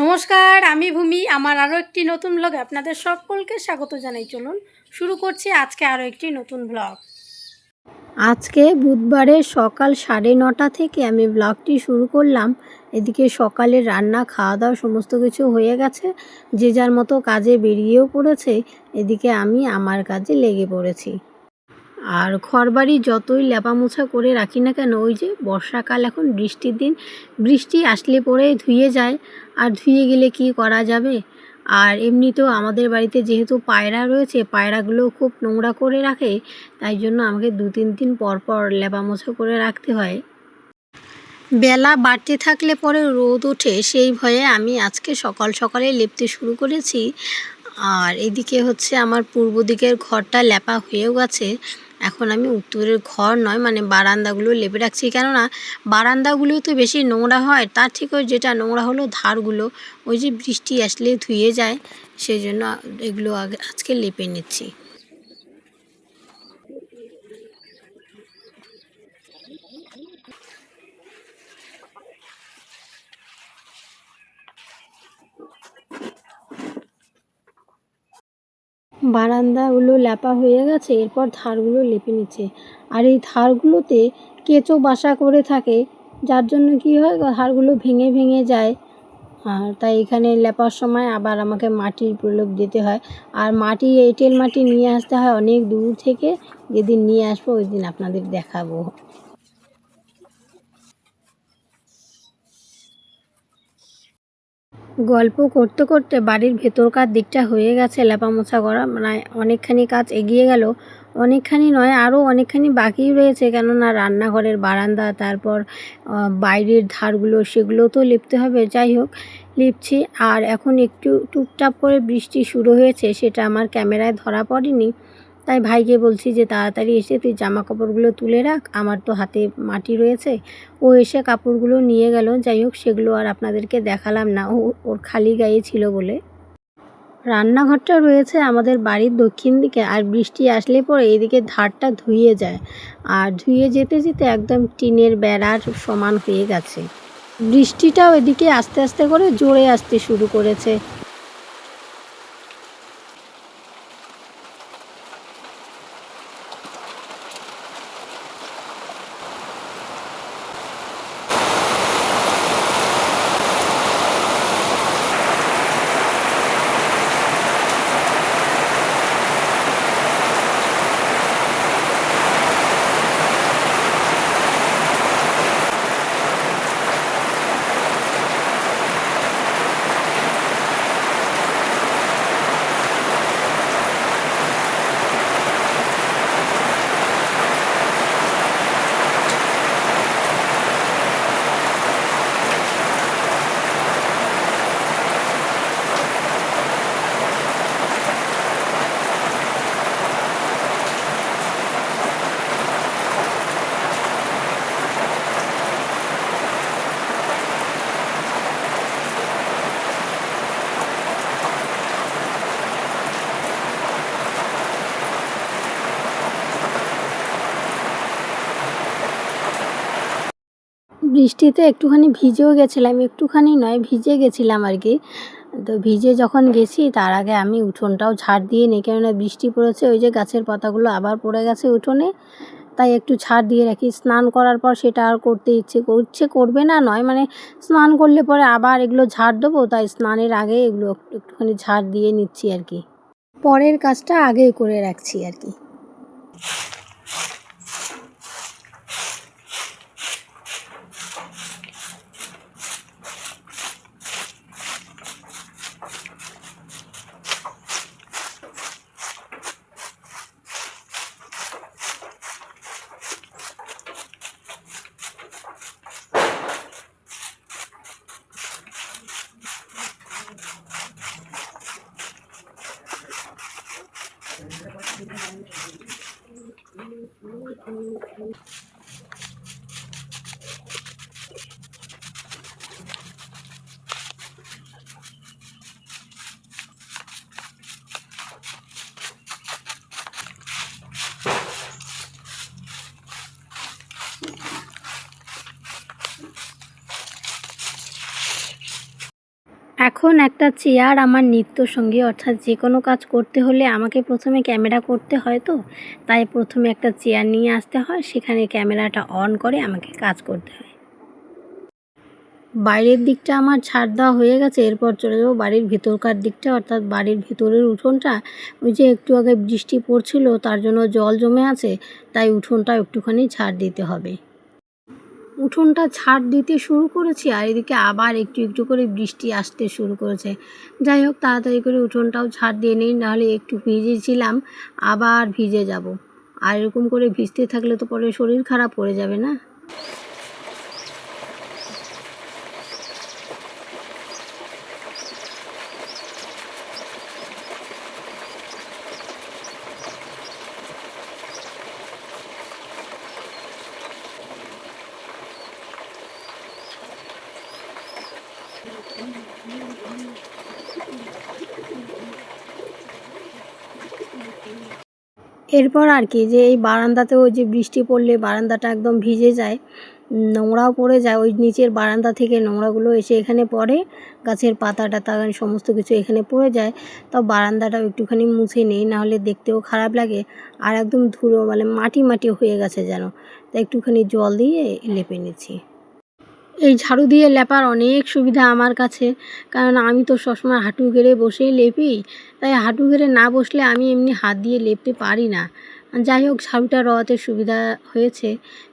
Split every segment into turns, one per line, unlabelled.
নমস্কার, আমি ভূমি। আমার আরও একটি নতুন ব্লগে আপনাদের সকলকে স্বাগত জানাই। চলুন শুরু করছি আজকে আরও একটি নতুন ব্লগ আজকে বুধবারে সকাল সাড়ে নটা থেকে আমি ব্লগটি শুরু করলাম। এদিকে সকালে রান্না খাওয়া দাওয়া সমস্ত কিছু হয়ে গেছে। যে যার মতো কাজে বেরিয়েও পড়েছে, এদিকে আমি আমার কাজে লেগে পড়েছি। আর ঘরবাড়ি যতই লেপামোছা করে রাখি না কেন, ওই যে বর্ষাকাল এখন বৃষ্টির দিন, বৃষ্টি আসলে পরে ধুয়ে যায়। আর ধুয়ে গেলে কি করা যাবে? আর এমনিতেও আমাদের বাড়িতে যেহেতু পায়রা রয়েছে, পায়রাগুলো খুব নোংরা করে রাখে, তাই জন্য আমাকে দু তিন দিন পর পর লেপামোছা করে রাখতে হয়। বেলা বাড়তে থাকলে পরে রোদ ওঠে, সেই ভয়ে আমি আজকে সকাল সকালে লেপতে শুরু করেছি। আর এদিকে হচ্ছে আমার পূর্ব দিকের ঘরটা লেপা হয়েও গেছে। এখন আমি উত্তরের ঘর নয় মানে বারান্দাগুলো লেপে রাখছি। কেননা বারান্দাগুলো তো বেশি নোংরা হয়, তার থেকে যেটা নোংরা হলো ধারগুলো, ওই যে বৃষ্টি আসলে ধুয়ে যায়, সেই জন্য এগুলো আগে আজকে লেপে নিচ্ছি। বারান্দাগুলো লেপা হয়ে গেছে, এরপর ধারগুলো লেপে নিচ্ছে। আর এই ধারগুলোতে কেঁচো বাসা করে থাকে, যার জন্য কি হয়, ধারগুলো ভেঙে ভেঙে যায়। আর তাই এখানে লেপার সময় আবার আমাকে মাটির প্রলোভ দিতে হয়। আর মাটি এঁটেল মাটি নিয়ে আসতে হয় অনেক দূর থেকে। যেদিন নিয়ে আসব, ওই দিন আপনাদের দেখাবো। গল্প করতে করতে বাড়ির ভেতরকার দিকটা হয়ে গেছে লেপামোছা করা। মানে অনেকখানি কাজ এগিয়ে গেল। অনেকখানি নয় আরও অনেকখানি বাকি রয়েছে। কেননা রান্নাঘরের বারান্দা, তারপর বাইরের ধারগুলো, সেগুলো তো লিপতে হবে। যাই হোক, লিপছি। আর এখন একটু টুপটাপ করে বৃষ্টি শুরু হয়েছে, সেটা আমার ক্যামেরায় ধরা পড়েনি। তাই ভাইকে বলছি যে তাড়াতাড়ি এসে তুই জামা কাপড়গুলো তুলে রাখ, আমার তো হাতে মাটি রয়েছে। ও এসে কাপড়গুলো নিয়ে গেল, যাই হোক সেগুলো আর আপনাদেরকে দেখালাম না, ও ওর খালি গায়ে ছিল বলে। রান্নাঘরটা রয়েছে আমাদের বাড়ির দক্ষিণ দিকে, আর বৃষ্টি আসলে পরে এদিকে ধারটা ধুয়ে যায়। আর ধুয়ে যেতে যেতে একদম টিনের বেড়ার সমান হয়ে গেছে। বৃষ্টিটাও এদিকে আস্তে আস্তে করে জোরে আসতে শুরু করেছে। বৃষ্টিতে একটুখানি ভিজেও গেছিলাম, একটুখানি নয়, ভিজে গেছিলাম আর কি। তো ভিজে যখন গেছি, তার আগে আমি উঠোনটাও ঝাড় দিয়ে নিই কেননা বৃষ্টি পড়েছে, ওই যে গাছের পাতাগুলো আবার পড়ে গেছে উঠোনে। তাই একটু ছাড় দিয়ে রাখি। স্নান করার পর সেটা আর করতে ইচ্ছে করছে করবে না, নয় মানে স্নান করলে পরে আবার এগুলো ঝাড় দেবো, তাই স্নানের আগে এগুলো একটুখানি ঝাড় দিয়ে নিচ্ছি আর কি। পরের কাজটা আগে করে রাখছি আর কি। Thank you. এখন একটা চেয়ার আমার নিত্য সঙ্গী অর্থাৎ যে কোনো কাজ করতে হলে আমাকে প্রথমে ক্যামেরা করতে হয় তো। তাই প্রথমে একটা চেয়ার নিয়ে আসতে হয়, সেখানে ক্যামেরাটা অন করে আমাকে কাজ করতে হয়। বাইরের দিকটা আমার ছাড় দেওয়া হয়ে গেছে, এরপর চলে যাব বাড়ির ভেতরকার দিকটা, অর্থাৎ বাড়ির ভেতরের উঠোনটা। ওই যে একটু আগে বৃষ্টি পড়ছিল, তার জন্য জল জমে আছে, তাই উঠোনটা একটুখানি ছাড় দিতে হবে। উঠোনটা ছাড় দিতে শুরু করেছি আর এদিকে আবার একটু একটু করে বৃষ্টি আসতে শুরু করেছে। যাই হোক, তাড়াতাড়ি করে উঠোনটাও ছাড় দিয়ে নিই, নাহলে একটু ভিজেছিলাম, আবার ভিজে যাব। আর এরকম করে ভিজতে থাকলে তো পরে শরীর খারাপ পড়ে যাবে না? এরপর আর কি যে এই বারান্দাতেও যে বৃষ্টি পড়লে বারান্দাটা একদম ভিজে যায়, নোংরাও পড়ে যায়, ওই নিচের বারান্দা থেকে নোংরাগুলো এসে এখানে পড়ে, গাছের পাতা টাতা সমস্ত কিছু এখানে পড়ে যায় তাও বারান্দাটাও একটুখানি মুছে নেই নাহলে দেখতেও খারাপ লাগে আর একদম ধুলো মানে মাটি মাটি হয়ে গেছে যেন তাই একটুখানি জল দিয়ে লেপে নিচ্ছি। এই ঝাড়ু দিয়ে লেপার অনেক সুবিধা আমার কাছে। কারণ আমি তো সবসময় হাঁটু গেড়ে বসেই লেপি। তাই হাঁটু গেড়ে না বসলে আমি এমনি হাত দিয়ে লেপতে পারি না। যাই হোক, ঝাড়ুটা রওয়াতে সুবিধা হয়েছে।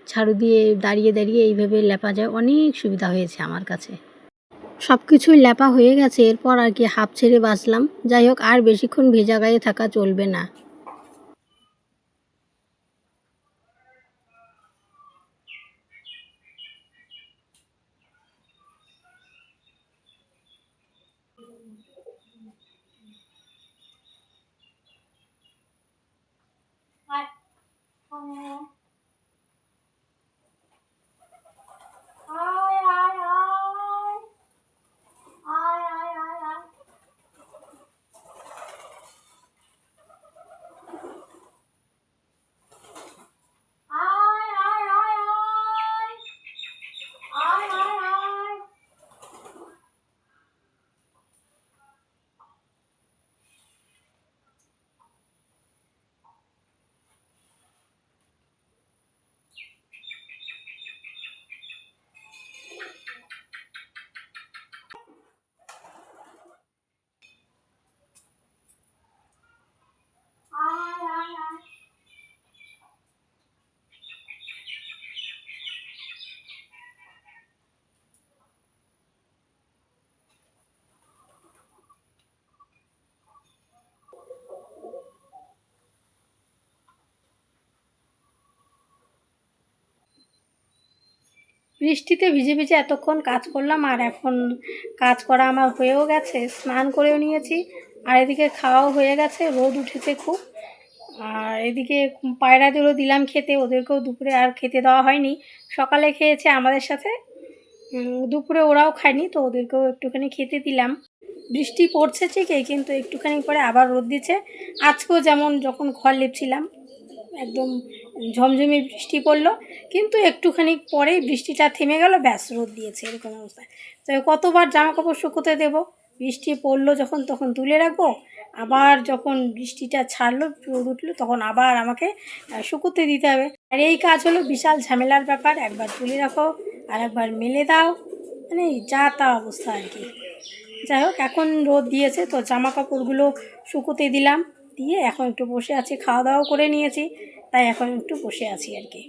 ঝাড়ু দিয়ে দাঁড়িয়ে দাঁড়িয়ে এইভাবে লেপা যায়। অনেক সুবিধা হয়েছে আমার কাছে। সব কিছুই লেপা হয়ে গেছে। এরপর আর কি হাফ ছেড়ে বাঁচলাম। যাই হোক, আর বেশিক্ষণ ভেজা গায়ে থাকা চলবে না। বৃষ্টিতে ভিজে ভিজে এতক্ষণ কাজ করলাম, আর এখন কাজ করা আমার হয়েও গেছে। স্নান করেও নিয়েছি, আর এদিকে খাওয়াও হয়ে গেছে, রোদ উঠেছে খুব। আর এদিকে পায়রাদেরও দিলাম খেতে, ওদেরকেও দুপুরে আর খেতে দেওয়া হয়নি। সকালে খেয়েছে আমাদের সাথে। দুপুরে ওরাও খায়নি, তো ওদেরকেও একটুখানি খেতে দিলাম। বৃষ্টি পড়ছে ঠিকই, কিন্তু একটুখানি পরে আবার রোদ দিচ্ছে। আজকেও যেমন যখন ঘর লেপছিলাম, একদম ঝমঝমে বৃষ্টি পড়ল, কিন্তু একটুখানি পরেই বৃষ্টিটা থেমে গেল, ব্যাস রোদ দিয়েছে এরকম অবস্থায় তো কতবার জামা কাপড় শুকোতে দেবো? বৃষ্টি পড়ল যখন তখন তুলে রাখব, আবার যখন বৃষ্টিটা ছাড়লো রোদ উঠল, তখন আবার আমাকে শুকোতে দিতে হবে। আর এই কাজ হলো বিশাল ঝামেলার ব্যাপার, একবার তুলে রাখো, আর একবার মেলে দাও মানে যা তা অবস্থা আর কি। যাই হোক, এখন রোদ দিয়েছে, তো জামা কাপড়গুলো শুকোতে দিলাম, দিয়ে এখন একটু বসে আছি, খাওয়া দাওয়াও করে নিয়েছি। তাই এখন একটু বসে আছি আর কি।